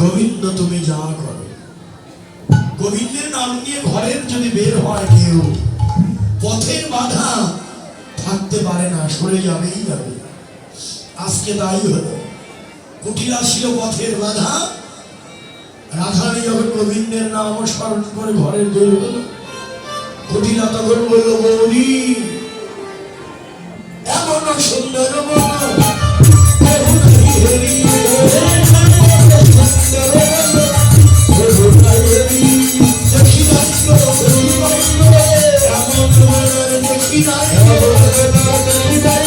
গোবিন্দ তুমি যা করো। গোবিন্দের নাম নিয়ে ঘরের যদি বের হয় কেউ পথের বাধা থাকতে পারে না সরে যাবেই যাবে। আজকে তাই হলো। কুটিলা ছিল পথের বাধা রাধারানী যখন গোবিন্দের নাম স্মরণ করে ঘরের বের হলো কুটিলা তখন বলল গৌরী এমন সুন্দর হেরি, দেখি নাই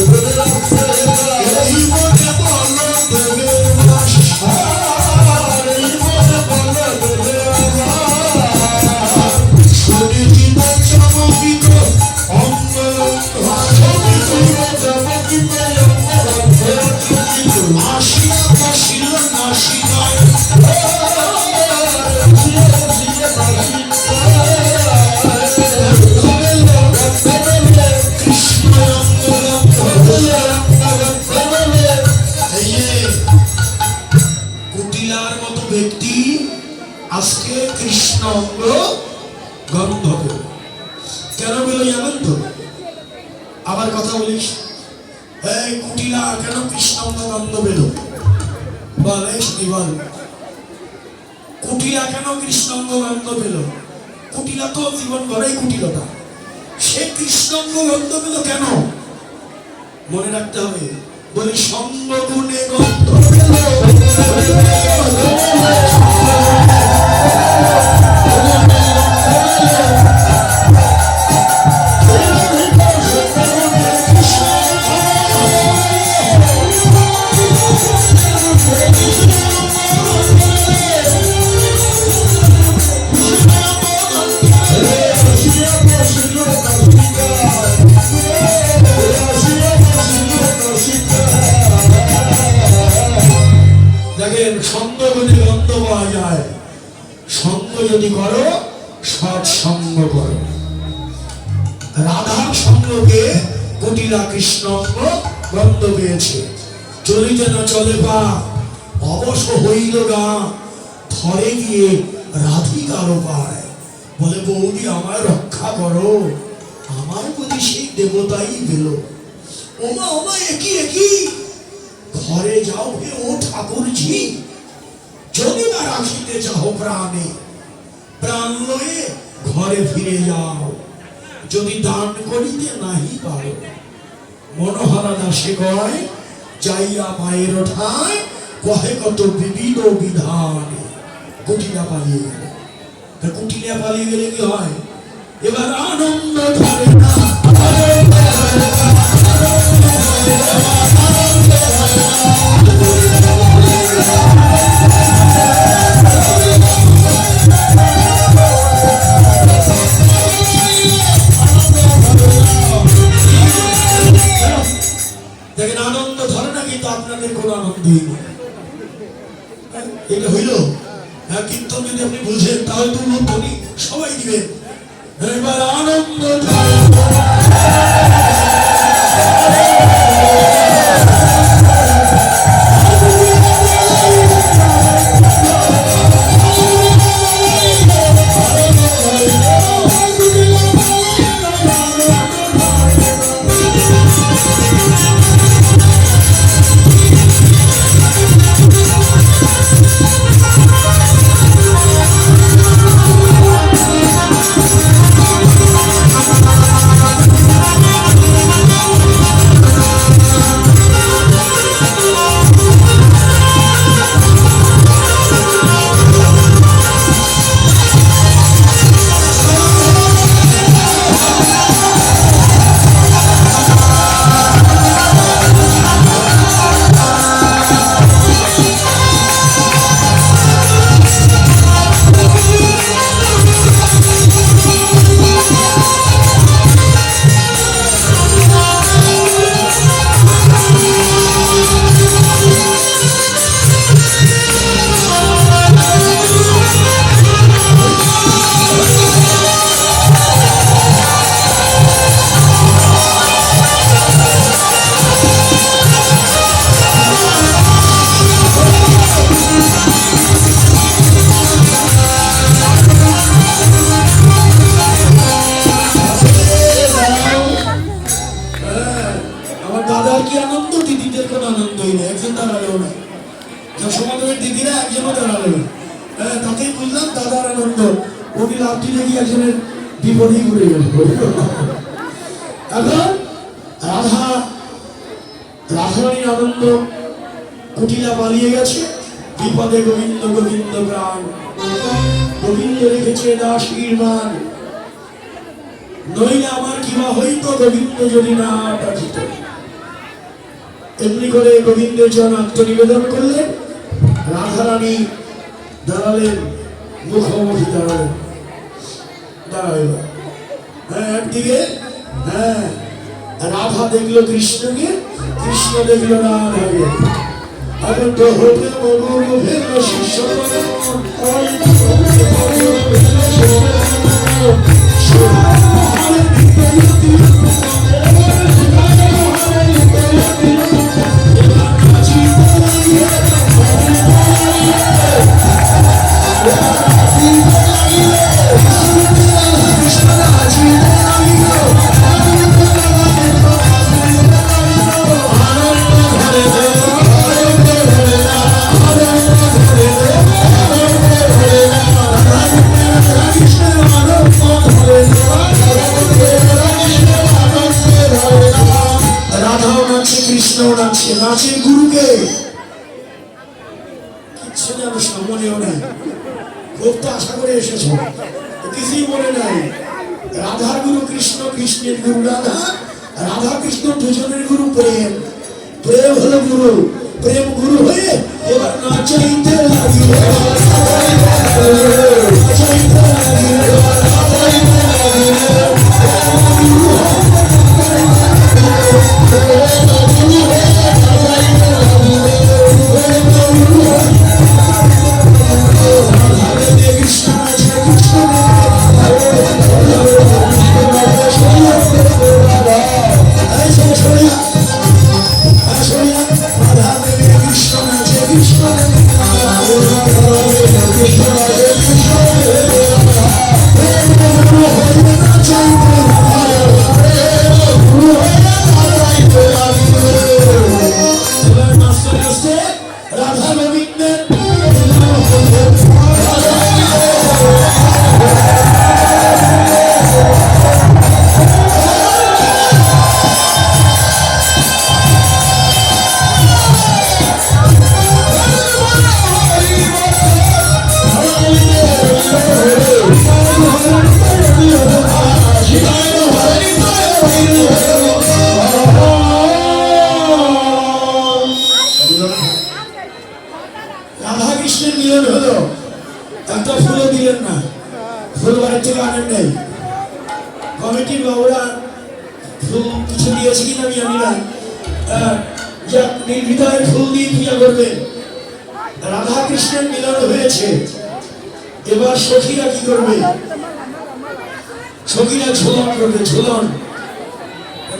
এই আজকে কৃষ্ণ অঙ্গ গন্ধ কেন পেল জানেন তো আবার কথা বলিস? এই কুটিলা, কেন কৃষ্ণ গন্ধ পেল? বল বল। কুটিলা, কেন কৃষ্ণ গন্ধ পেল? কুটিলা তো জীবন ভরেই কুটিলতা। সে কৃষ্ণঙ্গ গন্ধ পেল কেন? মনে রাখতে হবে, বলি সঙ্গ গুণে গন্ধ দেখেন, সঙ্গ গুণে গন্ধ পাওয়া যায়, সঙ্গ যদি করো সৎসঙ্গ করো। রাধার সঙ্গকে কুটিলা কৃষ্ণ অঙ্গ গন্ধ পেয়েছে। চলিতে না চলে পা, অবশ হইল গা, ধরে গিয়ে রাধিকার পায় বলে, বৌদি, আমায় রক্ষা করো। আমার প্রতি সেই দেবতাই পেল ওমা ওমা একই একই ঘরে যাও হে ও ঠাকুরজি। যদি বা রাখিতে চাও প্রাণে, প্রাণ লয়ে ঘরে ফিরে যাও। যদি দান করিতে নাহি পারো, মনোহরা দাসে কয় যাইয়া মায়ের ঠায় কহে কত বিবিধ বিধান। কুটিলা পালিয়ে গেল। তা কুটিলা পালিয়ে গেলে কি হয়? এবার আনন্দ ধরে না। এটা হইল? হ্যাঁ কিন্তু যদি আপনি বুঝেন তাহলে তো উন্নতনি সবাই দিবেন এবার আনন্দ লাভটি দেখি একজনের বিপদেই ঘুরে গেল। এখন রাধা, রাধারানীর আনন্দ কুটিলা পালিয়ে গেছে। বিপদে গোবিন্দ গোবিন্দ প্রাণ। গোবিন্দ রেখেছে দাসীর মান নইলে আমার কিবা হইত গোবিন্দ যদি না ডাকিত এমনি করে গোবিন্দের জন আত্মনিবেদন করলেন। রাধারানী দাঁড়ালেন, মুখোমুখি দাঁড়ালেন। দাঁড়াইল হ্যাঁ একদিকে? হ্যাঁ। রাধা দেখল কৃষ্ণকে কৃষ্ণ দেখল রাধাকে। এখন শিষ্য কৃষ্ণও নাচছে নাচের গুরুকে। কিচ্ছু যেন সামনেও নেই। খুব তো আশা করে এসেছ। কিছুই মনে নাই। রাধার গুরু কৃষ্ণ, কৃষ্ণের গুরু রাধা রাধা কৃষ্ণ দুজনের গুরু প্রেম। প্রেম হলো গুরু। প্রেম গুরু হয়ে এবার নাচাইতে লাগিল। নাচাইতে লাগিল। কৃষ্ণের মিলন হয়েছে। এবার সখীরা কি করবে? সখীরা ঝোলন করবে, ঝোলন।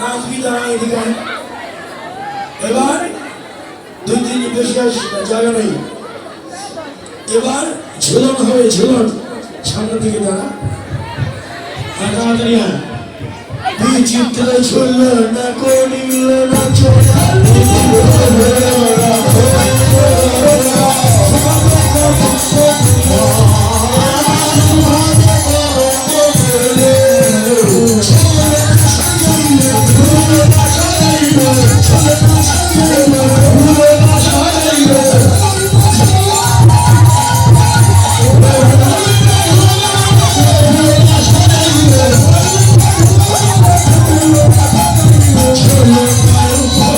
নাচ বিদায় এদিকে? এবার দুই দিন বেশি জায়গা নেই। এবার ঝুলন হবে, ঝুলন। আর তাড়াতাড়ি আয়। বিচিত্র না করিল না চোরা। Thank